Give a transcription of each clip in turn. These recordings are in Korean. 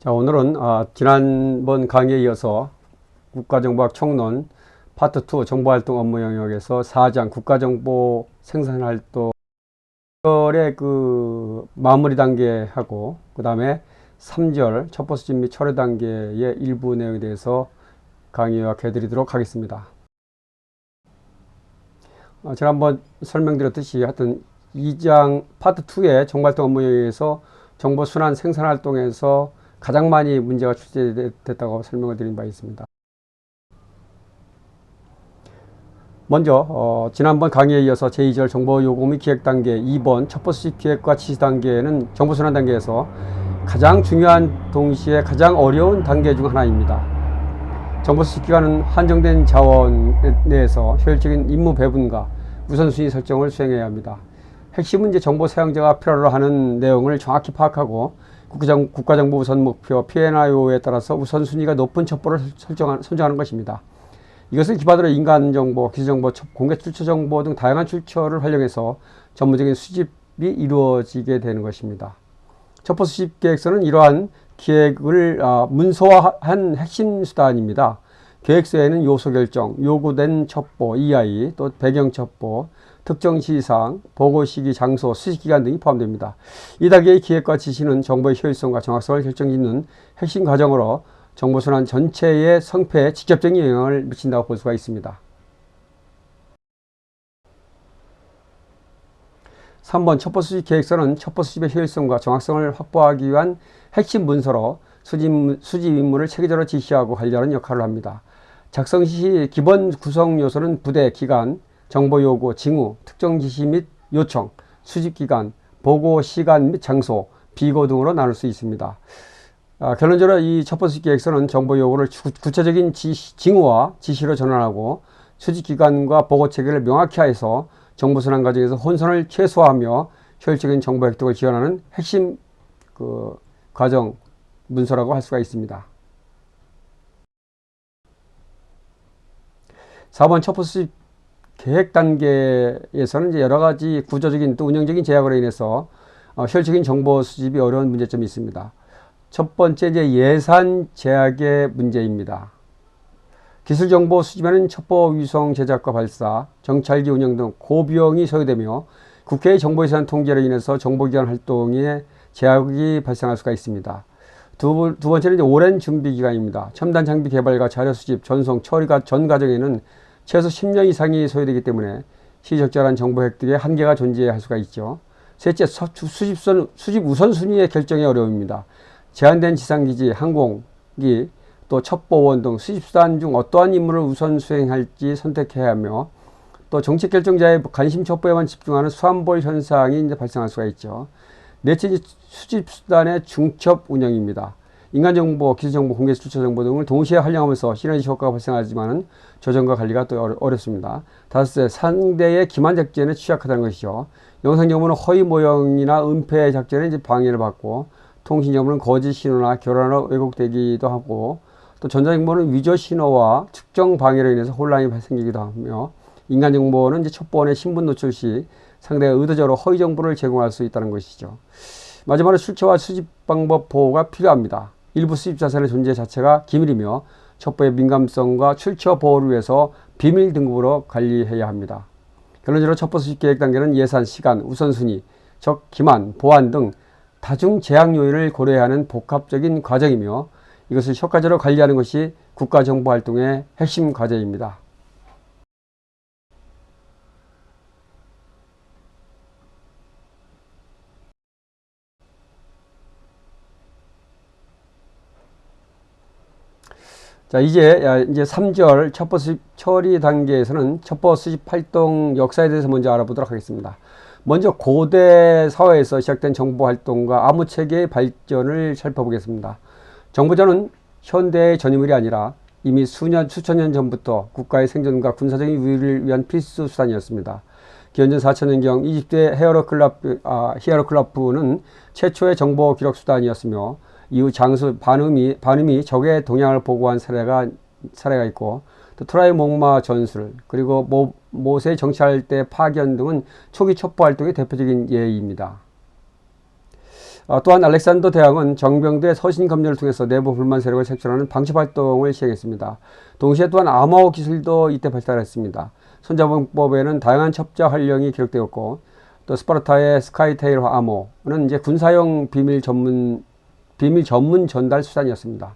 자, 오늘은 아, 지난번 강의에 이어서 국가정보학 총론 파트 2 정보활동 업무 영역에서 4장 국가정보 생산활동 의그 마무리 단계하고 그 다음에 3절 첩보 수집 및 철회 단계의 일부 내용에 대해서 강의 요약해 드리도록 하겠습니다. 어, 제가 한번 설명드렸듯이 하여튼 2장 파트 2의 정보활동 업무 영역에서 정보 순환 생산활동에서 가장 많이 문제가 출제됐다고 설명을 드린 바 있습니다. 먼저 어, 지난번 강의에 이어서 제2절 정보 요구 및 기획 단계 2번 첩보 수집 기획과 지시 단계는 정보 순환 단계에서 가장 중요한 동시에 가장 어려운 단계 중 하나입니다. 정보 수집 기관은 한정된 자원 내에서 효율적인 임무 배분과 우선순위 설정을 수행해야 합니다. 핵심 문제 정보 사용자가 필요로 하는 내용을 정확히 파악하고 국가정, 국가정보 우선 목표 PNIO에 따라서 우선순위가 높은 첩보를 설정한, 선정하는 것입니다. 이것을 기반으로 인간정보, 기술정보, 공개 출처 정보 등 다양한 출처를 활용해서 전문적인 수집이 이루어지게 되는 것입니다. 첩보 수집 계획서는 이러한 기획을 아, 문서화한 핵심 수단입니다. 계획서에는 요소 결정, 요구된 첩보, EI, 또 배경 첩보, 특정 지시사항, 보고 시기, 장소, 수집 기간 등이 포함됩니다. 이 단계의 기획과 지시는 정보의 효율성과 정확성을 결정짓는 핵심 과정으로 정보순환 전체의 성패에 직접적인 영향을 미친다고 볼 수가 있습니다. 3번 첩보 수집 계획서는 첩보 수집의 효율성과 정확성을 확보하기 위한 핵심 문서로 수집, 수집 임무를 체계적으로 지시하고 관리하는 역할을 합니다. 작성 시 기본 구성 요소는 부대, 기간, 정보 요구, 징후, 특정 지시 및 요청, 수집 기간, 보고 시간 및 장소, 비고 등으로 나눌 수 있습니다. 아, 결론적으로 이 첫 번째 계획서는 정보 요구를 구, 체적인 징후와 지시로 전환하고 수집 기관과 보고 체계를 명확히 하여서 정보 순환 과정에서 혼선을 최소화하며 효율적인 정보 획득을 지원하는 핵심 그 과정 문서라고 할 수가 있습니다. 4번 첫 번째 계획 단계에서는 이제 여러 가지 구조적인 또 운영적인 제약으로 인해서 어, 효율적인 정보 수집이 어려운 문제점이 있습니다. 첫 번째 이제 예산 제약의 문제입니다. 기술 정보 수집에는 첩보 위성 제작과 발사, 정찰기 운영 등 고비용이 소요되며 국회의 정보 예산 통제로 인해서 정보기관 활동에 제약이 발생할 수가 있습니다. 두, 두 번째는 이제 오랜 준비 기간입니다. 첨단 장비 개발과 자료 수집, 전송, 처리가 전 과정에는 최소 10년 이상이 소요되기 때문에 시적절한 정보 획득에 한계가 존재할 수가 있죠. 셋째, 수집선, 수집 우선순위의 결정이 어려움입니다. 제한된 지상기지, 항공기, 또 첩보원 등 수집수단 중 어떠한 임무를 우선 수행할지 선택해야 하며 또 정책 결정자의 관심 첩보에만 집중하는 수환볼 현상이 이제 발생할 수가 있죠. 넷째 수집수단의 중첩 운영입니다. 인간정보, 기술정보, 공개 출처 정보 등을 동시에 활용하면서 시너지 효과가 발생하지만 조정과 관리가 또 어렵습니다. 다섯째, 상대의 기만 작전에 취약하다는 것이죠. 영상 정보는 허위 모형이나 은폐 작전에 이제 방해를 받고 통신 정보는 거짓 신호나 결혼으로 왜곡되기도 하고 또 전자정보는 위조 신호와 측정 방해로 인해서 혼란이 발생기도 하며 인간 정보는 이제 첩보원의 신분 노출 시 상대가 의도적으로 허위 정보를 제공할 수 있다는 것이죠. 마지막으로 출처와 수집 방법 보호가 필요합니다. 일부 수집 자산의 존재 자체가 기밀이며 첩보의 민감성과 출처 보호를 위해서 비밀 등급으로 관리해야 합니다. 결론적으로 첩보 수집 계획 단계는 예산, 시간, 우선순위, 적, 기만, 보안 등 다중 제약 요인을 고려해야 하는 복합적인 과정이며 이것을 효과적으로 관리하는 것이 국가정보활동의 핵심 과제입니다. 자, 이제, 이제 3절 첩보 수집 처리 단계에서는 첩보 수집 활동 역사에 대해서 먼저 알아보도록 하겠습니다. 먼저 고대 사회에서 시작된 정보 활동과 암무 체계의 발전을 살펴보겠습니다. 정보전은 현대의 전유물이 아니라 이미 수년, 수천 년 전부터 국가의 생존과 군사적인 우위를 위한 필수 수단이었습니다. 기원전 4천년경 이집트의 헤어로클라프, 아, 히에로클라프는 최초의 정보 기록 수단이었으며 이후 장수 반음이, 반음이 적의 동향을 보고한 사례가, 사례가 있고 또 트라이 목마 전술 그리고 모, 모세 정치할 때 파견 등은 초기 첩보 활동의 대표적인 예입니다. 어, 또한 알렉산더 대왕은 정병대 서신 검열을 통해서 내부 불만 세력을 색출하는 방첩 활동을 시행했습니다. 동시에 또한 암호 기술도 이때 발달했습니다. 손자병법에는 다양한 첩자 활용이 기록되었고 또 스파르타의 스카이테일 암호는 이제 군사용 비밀 전문 비밀 전문 전달 수단이었습니다.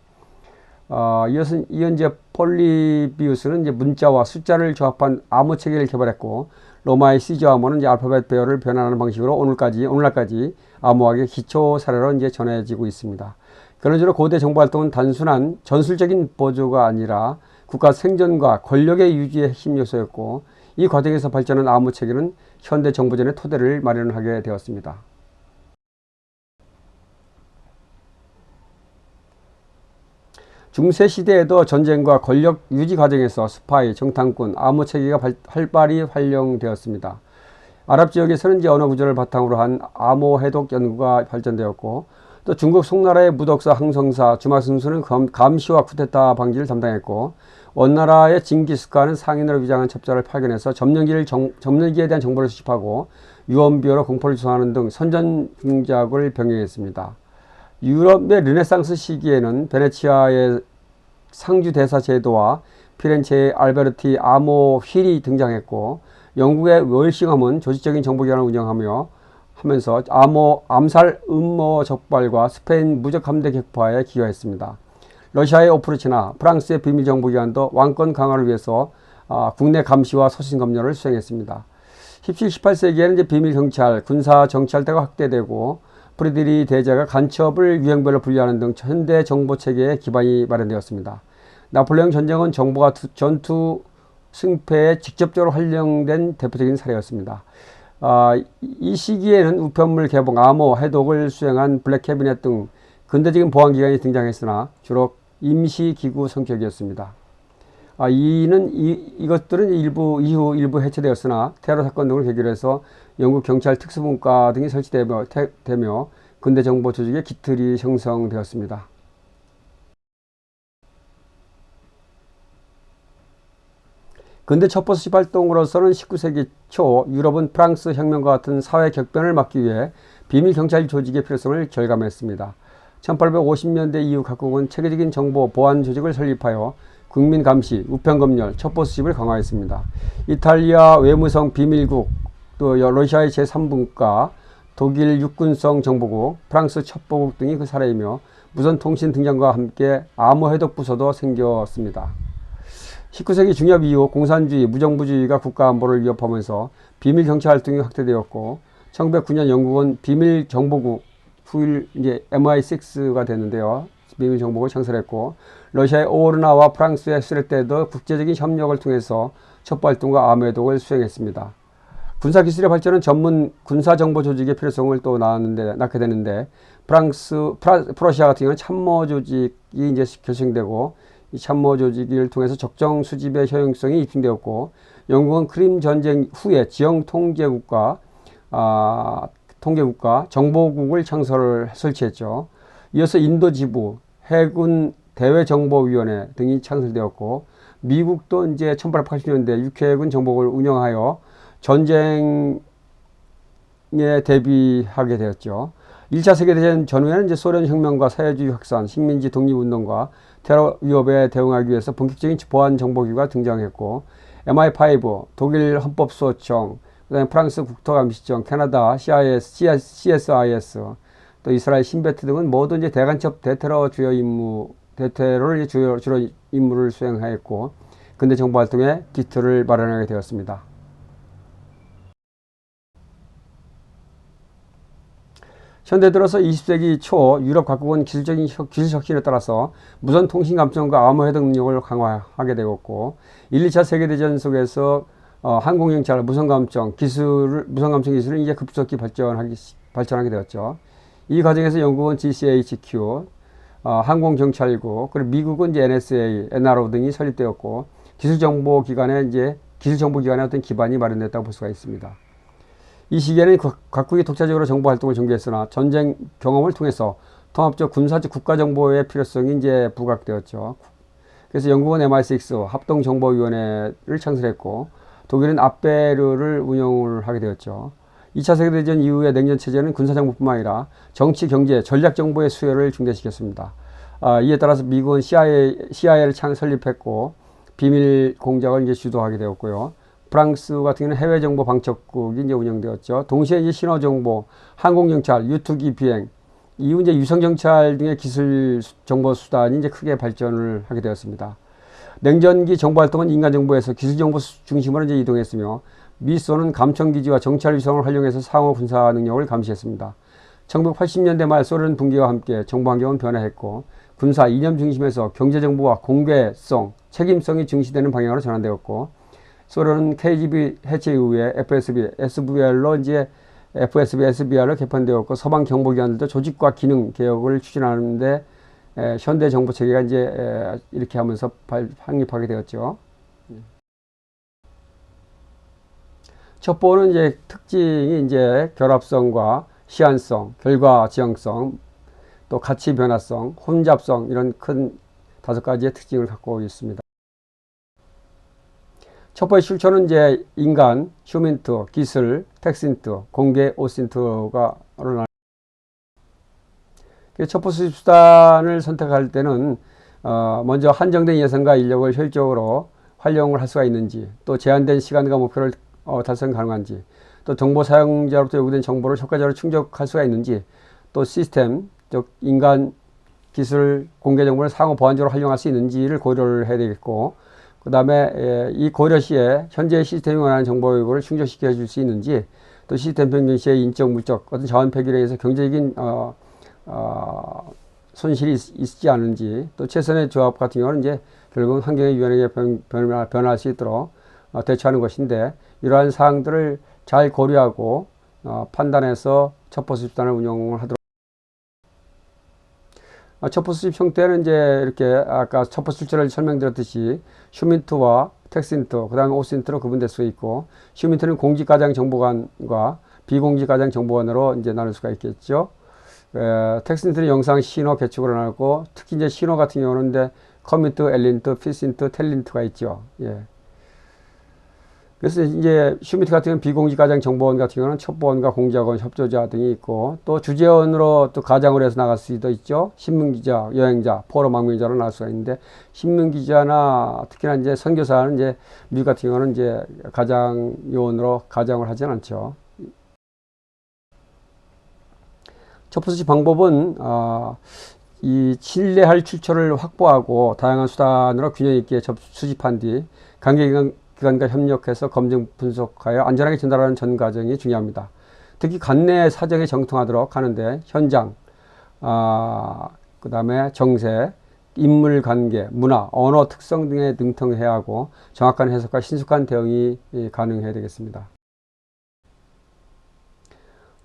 어, 이현재 폴리비우스는 이제 문자와 숫자를 조합한 암호 체계를 개발했고 로마의 시저 암호는 이제 알파벳 배열을 변환하는 방식으로 오늘까지 오늘날까지 암호학의 기초 사례로 이제 전해지고 있습니다. 그런 식으로 고대 정보 활동은 단순한 전술적인 보조가 아니라 국가 생존과 권력의 유지의 핵심 요소였고 이 과정에서 발전한 암호 체계는 현대 정보전의 토대를 마련하게 되었습니다. 중세 시대에도 전쟁과 권력 유지 과정에서 스파이, 정탐꾼, 암호 체계가 발, 활발히 활용되었습니다. 아랍 지역에서는 이제 언어 구조를 바탕으로 한 암호 해독 연구가 발전되었고 또 중국 송나라의 무덕사, 항성사, 주마승수는 감시와 쿠데타 방지를 담당했고 원나라의 징기스칸은 상인으로 위장한 첩자를 파견해서 점령기를 정, 점령기에 대한 정보를 수집하고 유언비어로 공포를 조성하는 등 선전 공작을 병행했습니다. 유럽의 르네상스 시기에는 베네치아의 상주 대사 제도와 피렌체의 알베르티 아모 휠이 등장했고 영국의 월싱엄은 조직적인 정보기관을 운영하며 하면서 아모 암살 음모 적발과 스페인 무적 함대 격파에 기여했습니다. 러시아의 오프르치나 프랑스의 비밀 정보기관도 왕권 강화를 위해서 아, 국내 감시와 소신 검열을 수행했습니다. 17, 18세기에는 이제 비밀 경찰, 군사 정찰대가 확대되고 프리드리 대제가 간첩을 유형별로 분류하는 등 현대 정보 체계의 기반이 마련되었습니다. 나폴레옹 전쟁은 정보가 전투 승패에 직접적으로 활용된 대표적인 사례였습니다. 아, 이 시기에는 우편물 개봉, 암호, 해독을 수행한 블랙 캐비넷 등 근대적인 보안기관이 등장했으나 주로 임시기구 성격이었습니다. 아, 이는 이, 이것들은 일부 이후 일부 해체되었으나 테러 사건 등을 계기로 해서 영국 경찰 특수분과 등이 설치되며 태, 되며 근대 정보 조직의 기틀이 형성되었습니다. 근대 첩보 수집 활동으로서는 19세기 초 유럽은 프랑스 혁명과 같은 사회 격변을 막기 위해 비밀 경찰 조직의 필요성을 절감했습니다. 1850년대 이후 각국은 체계적인 정보 보안 조직을 설립하여 국민 감시, 우편 검열, 첩보 수집을 강화했습니다. 이탈리아 외무성 비밀국, 또 러시아의 제3분과 독일 육군성 정보국, 프랑스 첩보국 등이 그 사례이며 무선 통신 등장과 함께 암호 해독 부서도 생겼습니다. 19세기 중엽 이후 공산주의, 무정부주의가 국가 안보를 위협하면서 비밀 경찰 활동이 확대되었고 1909년 영국은 비밀 정보국 후일 이제 MI6가 됐는데요. 비밀 정보국을 창설했고 러시아의 오르나와 프랑스의 스레 때도 국제적인 협력을 통해서 암호 해독을 수행했습니다. 군사 기술의 발전은 전문 군사 정보 조직의 필요성을 또 낳았는데 낳게 되는데 프랑스 프라, 프러시아 같은 경우는 참모 조직이 이제 결성되고 이 참모 조직을 통해서 적정 수집의 효용성이 입증되었고 영국은 크림 전쟁 후에 지형 통제국가 아, 통계국가 정보국을 창설 설치했죠. 이어서 인도 지부, 해군 대외정보위원회 등이 창설되었고 미국도 이제 1880년대 육해군 정보국을 운영하여 전쟁에 대비하게 되었죠. 1차 세계대전 전후에는 이제 소련 혁명과 사회주의 확산, 식민지 독립운동과 테러 위협에 대응하기 위해서 본격적인 보안 정보기가 등장했고 MI5, 독일 헌법소청, 그다음에 프랑스 국토감시청, 캐나다 CIS, CSIS, 또 이스라엘 신베트 등은 모두 이제 대간첩 대테러 주요 임무, 대테러를 주요 주로 임무를 수행하였고 근대 정보 활동에 기틀을 마련하게 되었습니다. 현대 들어서 20세기 초 유럽 각국은 기술적인 기술 혁신에 따라서 무선 통신 감청과 암호 해독 능력을 강화하게 되었고 1, 2차 세계 대전 속에서 어, 항공경찰 무선 감청 기술을 무선 감청 기술은 이제 급속히 발전하기 발전하게 되었죠. 이 과정에서 영국은 GCHQ 어, 항공경찰국 그리고 미국은 이제 NSA, NRO 등이 설립되었고 기술정보기관의 이제 기술정보기관의 어떤 기반이 마련됐다고 볼 수가 있습니다. 이 시기에는 각국이 독자적으로 정보 활동을 전개했으나 전쟁 경험을 통해서 통합적 군사적 국가 정보의 필요성이 이제 부각되었죠. 그래서 영국은 MI6 합동정보위원회를 창설했고 독일은 아베르를 운영을 하게 되었죠. 2차 세계대전 이후의 냉전체제는 군사정보뿐만 아니라 정치, 경제, 전략정보의 수요를 중대시켰습니다. 아, 이에 따라서 미국은 CIA, CIA를 창 설립했고 비밀 공작을 이제 주도하게 되었고요. 프랑스 같은 경우는 해외 정보 방첩국이 이제 운영되었죠. 동시에 이제 신호 정보, 항공 경찰, 유투기 비행, 이후 이제 유성 경찰 등의 기술 정보 수단이 이제 크게 발전을 하게 되었습니다. 냉전기 정보 활동은 인간 정보에서 기술 정보 중심으로 이제 이동했으며 미 소는 감청 기지와 정찰 위성을 활용해서 상호 군사 능력을 감시했습니다. 1980년대 말 소련 붕괴와 함께 정보 환경은 변화했고 군사 이념 중심에서 경제 정보와 공개성, 책임성이 중시되는 방향으로 전환되었고 소련은 KGB 해체 이후에 FSB, SVR로 이제 FSB, SBR로 개편되었고 서방 정보기관들도 조직과 기능 개혁을 추진하는데 에, 현대 정보 체계가 이제 에, 이렇게 하면서 발, 확립하게 되었죠. 첩보는 이제 특징이 이제 결합성과 시한성, 결과 지향성, 또 가치 변화성, 혼잡성 이런 큰 다섯 가지의 특징을 갖고 있습니다. 첫 번째 실천은 이제 인간, 휴민트, 기술, 텍신트, 공개, 오신트가 첩보 수집 수단을 선택할 때는 어 먼저 한정된 예산과 인력을 효율적으로 활용을 할 수가 있는지 또 제한된 시간과 목표를 어 달성 가능한지 또 정보 사용자로부터 요구된 정보를 효과적으로 충족할 수가 있는지 또 시스템 즉 인간 기술 공개 정보를 상호 보안적으로 활용할 수 있는지를 고려를 해야 되겠고 그 다음에 이 고려 시에 현재 시스템이 원하는 정보 요구를 충족시켜 줄 수 있는지 또 시스템 변경 시에 인적 물적 어떤 자원 폐기에 의해서 경제적인 어, 어, 손실이 있, 있지 않은지 또 최선의 조합 같은 경우는 이제 결국은 환경에 유연하게 변, 변화, 변화할 수 있도록 어, 대처하는 것인데 이러한 사항들을 잘 고려하고 어, 판단해서 첩보 수집단을 운영을 하도록 아, 첩보 수집 형태는 이제 이렇게 아까 첩보 출처를 설명드렸듯이 휴민트와 텍신트, 그 다음에 오신트로 구분될 수 있고 휴민트는 공직가장 정보관과 비공직가장 정보관으로 이제 나눌 수가 있겠죠. 에, 텍신트는 영상 신호 개축으로 나누고 특히 이제 신호 같은 경우는 이제 커미트, 엘린트, 피신트, 텔린트가 있죠. 예. 그래서 이제 슈미트 같은 경우는 비공직 가장 정보원 같은 경우는 첩보원과 공작원, 협조자 등이 있고 또 주재원으로 또 가장으로 해서 나갈 수도 있죠. 신문기자, 여행자, 포럼 망명자로 나갈 수가 있는데 신문기자나 특히나 이제 선교사는 이제 미국 같은 경우는 이제 가장 요원으로 가장을 하진 않죠. 첫 번째 방법은 어, 이 신뢰할 출처를 확보하고 다양한 수단으로 균형 있게 접, 수집한 뒤 관계기관 기관과 협력해서 검증 분석하여 안전하게 전달하는 전 과정이 중요합니다. 특히 관내 사정에 정통하도록 하는데 현장, 아, 그 다음에 정세, 인물 관계, 문화, 언어 특성 등에 능통해야 하고 정확한 해석과 신속한 대응이 가능해야 되겠습니다.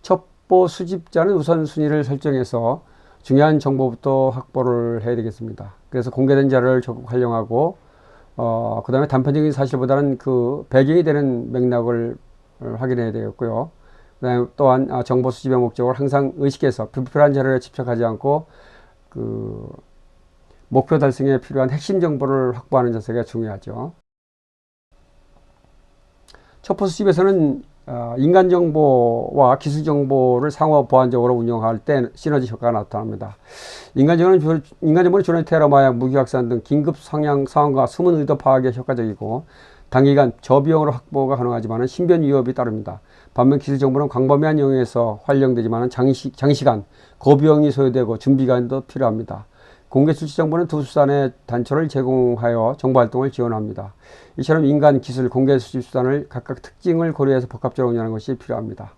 첩보 수집자는 우선순위를 설정해서 중요한 정보부터 확보를 해야 되겠습니다. 그래서 공개된 자료를 적극 활용하고 어, 그 다음에 단편적인 사실보다는 그 배경이 되는 맥락을 확인해야 되겠고요. 그 다음에 또한 아, 정보 수집의 목적을 항상 의식해서 불필요한 자료에 집착하지 않고 그 목표 달성에 필요한 핵심 정보를 확보하는 자세가 중요하죠. 첩보 수집에서는 어, 인간 정보와 기술 정보를 상호 보완적으로 운영할 때 시너지 효과가 나타납니다. 인간 정보는, 인간 정보는 주로 테러, 마약, 무기 확산 등 긴급 상향 상황과 숨은 의도 파악에 효과적이고 단기간 저비용으로 확보가 가능하지만 신변 위협이 따릅니다. 반면 기술 정보는 광범위한 영역에서 활용되지만 장시, 장시간, 고비용이 소요되고 준비간도 필요합니다. 공개 수치 정보는 두 수단의 단초를 제공하여 정보 활동을 지원합니다. 이처럼 인간, 기술, 공개 수집 수단을 각각 특징을 고려해서 복합적으로 운영하는 것이 필요합니다.